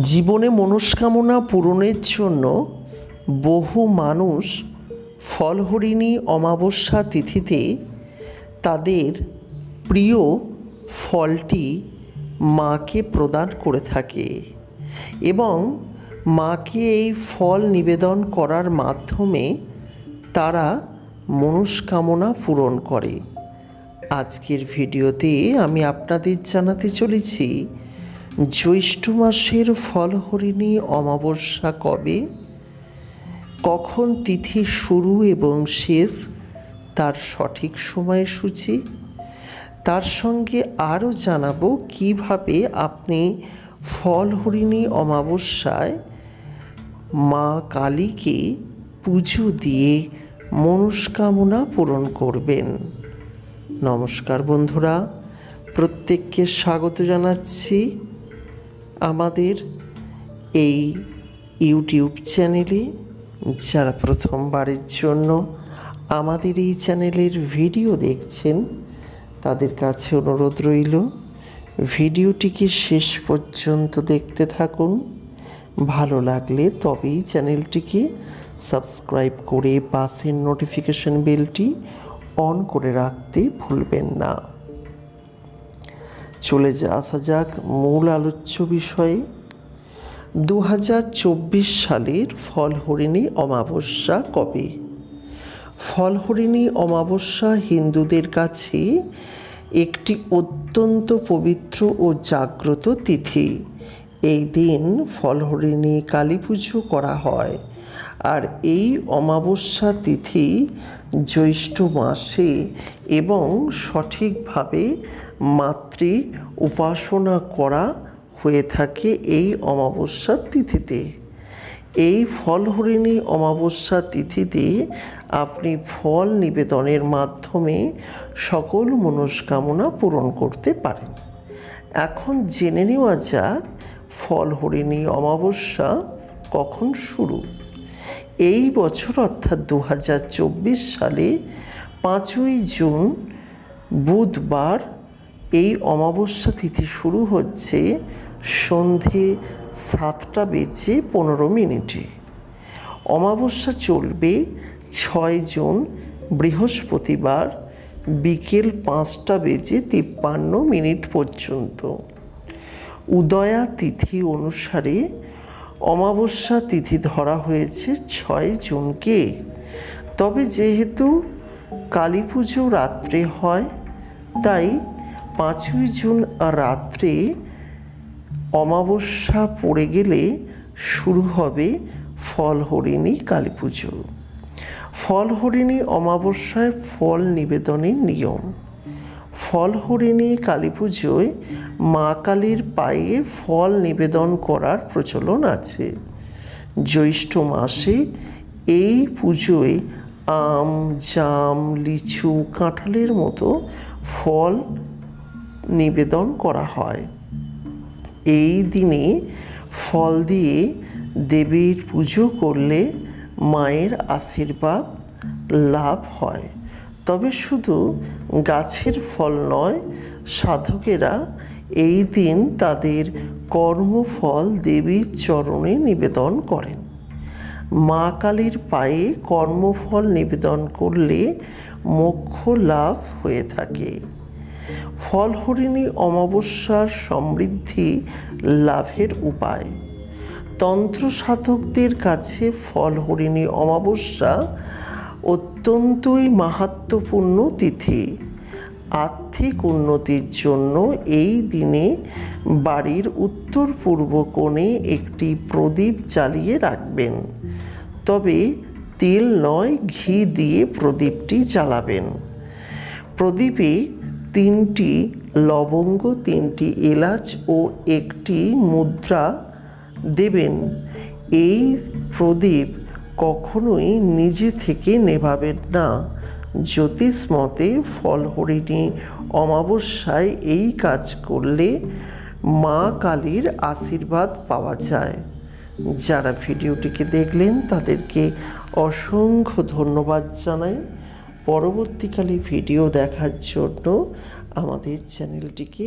জীবনে মনস্কামনা পূরণের জন্য বহু মানুষ ফলহরিণী অমাবস্যা তিথিতে তাদের প্রিয় ফলটি মাকে প্রদান করে থাকে এবং মাকে এই ফল নিবেদন করার মাধ্যমে তারা মনস্কামনা পূরণ করে। আজকের ভিডিওতে আমি আপনাদের জানাতে চলেছি জ্যৈষ্ঠ মাসের ফলহরিণী অমাবস্যা কবে? কখন তিথি শুরু এবং শেষ? তার সঠিক সময়সূচি? তার সঙ্গে আরও জানাব কীভাবে আপনি ফলহরিণী অমাবস্যায় মা কালীকে পুজো দিয়ে মনস্কামনা পূরণ করবেন। নমস্কার বন্ধুরা, প্রত্যেককে স্বাগত জানাচ্ছি। আমাদের এই ইউটিউব চ্যানেলে যারা প্রথমবারের জন্য আমাদের এই চ্যানেলের ভিডিও দেখছেন, তাদের কাছে অনুরোধ রইল ভিডিওটিকে শেষ পর্যন্ত দেখতে থাকুন। ভালো লাগলে তবেই চ্যানেলটিকে সাবস্ক্রাইব করে পাশের নোটিফিকেশন বেলটি অন করে রাখতে ভুলবেন না। চলে যা, আসা যাক মূল আলোচ্য বিষয়ে। দু হাজার চব্বিশ সালের ফলহরিণী অমাবস্যা কবে? ফলহরিণী অমাবস্যা হিন্দুদের কাছে একটি অত্যন্ত পবিত্র ও জাগ্রত তিথি। এই দিন ফলহরিণী কালী পুজো করা হয়। আর এই অমাবস্যা তিথি জ্যৈষ্ঠ মাসে এবং সঠিকভাবে মাতৃ উপাসনা করা হয়ে থাকে এই অমাবস্যার তিথিতে। এই ফলহরিণী অমাবস্যা তিথিতে আপনি ফল নিবেদনের মাধ্যমে সকল মনস্কামনা পূরণ করতে পারেন। এখন জেনে নেওয়া যাক ফলহরিণী অমাবস্যা কখন শুরু। এই বছর, অর্থাৎ দু হাজার চব্বিশ সালে পাঁচই জুন, বুধবার এই অমাবস্যা তিথি শুরু হচ্ছে সন্ধে সাতটা বেজে পনেরো মিনিটে। অমাবস্যা চলবে ছয় জুন, বৃহস্পতিবার বিকেল পাঁচটা বেজে তিপ্পান্ন মিনিট পর্যন্ত। উদয়া তিথি অনুসারে অমাবস্যা তিথি ধরা হয়েছে ছয় জুনকে। তবে যেহেতু কালী পুজো রাত্রে হয়, তাই পাঁচই জুন রাত্রে অমাবস্যা পড়ে গেলে শুরু হবে ফলহরিণী কালী পুজো। ফলহরিণী অমাবস্যায় ফল নিবেদনের নিয়ম। ফলহরিণী কালী পুজোয় মা কালীর পায়ে ফল নিবেদন করার প্রচলন আছে। জ্যৈষ্ঠ মাসে এই পুজোয় আম, জাম, লিচু, কাঁঠালের মতো ফল নিবেদন করা হয়। এই দিনে ফল দিয়ে দেবীর পুজো করলে মায়ের আশীর্বাদ লাভ হয়। তবে শুধু গাছের ফল নয়, সাধকেরা এই দিন তাদের কর্মফল দেবীর চরণে নিবেদন করেন। মা কালীর পায়ে কর্মফল নিবেদন করলে মোক্ষ লাভ হয়ে থাকে। ফলহরিণী অমাবস্যার সমৃদ্ধি লাভের উপায়। তন্ত্র সাধকদের কাছে ফলহরিণী অমাবস্যা অত্যন্তই মাহাত্মপূর্ণ তিথি। আর্থিক উন্নতির জন্য এই দিনে বাড়ির উত্তর পূর্ব কোণে একটি প্রদীপ জ্বালিয়ে রাখবেন। তবে তেল নয়, ঘি দিয়ে প্রদীপটি জ্বালাবেন। প্রদীপে তিনটি লবঙ্গ, তিনটি এলাচ ও একটি মুদ্রা দেবেন। এই প্রদীপ কখনোই নিজে থেকে নেভাবেন না। জ্যোতিষ মতে ফলহরিণী অমাবস্যায় এই কাজ করলে মা কালীর আশীর্বাদ পাওয়া যায়। যারা ভিডিওটিকে দেখলেন তাদেরকে অসংখ্য ধন্যবাদ জানাই। পরবর্তীকালে ভিডিও দেখার জন্য আমাদের চ্যানেলটিকে